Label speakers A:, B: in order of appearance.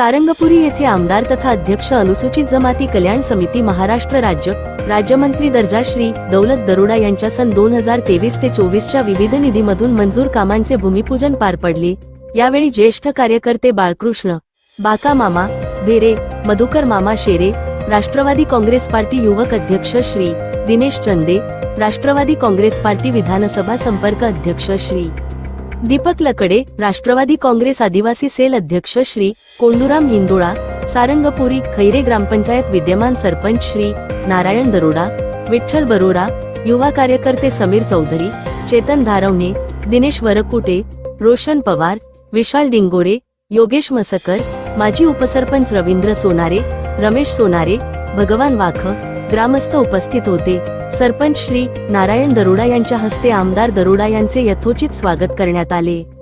A: सारंगपुरी येथे आमदार तथा अध्यक्ष अनुसूचित जमाती कल्याण समिती महाराष्ट्र राज्य राज्यमंत्री दर्जा श्री दौलत दरोडा यांच्या सन दोन हजार तेवीस ते चोवीसच्या विविध निधीमधून मंजूर कामांचे भूमिपूजन पार पडले. यावेळी ज्येष्ठ कार्यकर्ते बाळकृष्ण बाका मामा भेरे मधुकर मामा शेरे राष्ट्रवादी काँग्रेस पार्टी युवक अध्यक्ष श्री दिनेश चंदे राष्ट्रवादी काँग्रेस पार्टी विधानसभा संपर्क अध्यक्ष श्री दीपक लकडे राष्ट्रवादी काँग्रेस आदिवासी सेल अध्यक्ष श्री कोंडुराम हिंदोळा सारंगपुरी खैरे ग्रामपंचायत विद्यमान सरपंच श्री नारायण दरोडा विठ्ठल बरोरा युवा कार्यकर्ते समीर चौधरी चेतन धारवणे दिनेश वरकुटे रोशन पवार विशाल डिंगोरे योगेश मसकर माजी उपसरपंच रवींद्र सोनारे रमेश सोनारे भगवान वाख ग्रामस्थ उपस्थित होते. सरपंच श्री नारायण दरोडा यांच्या हस्ते आमदार दरोडा यांचे यथोचित स्वागत करण्यात आले.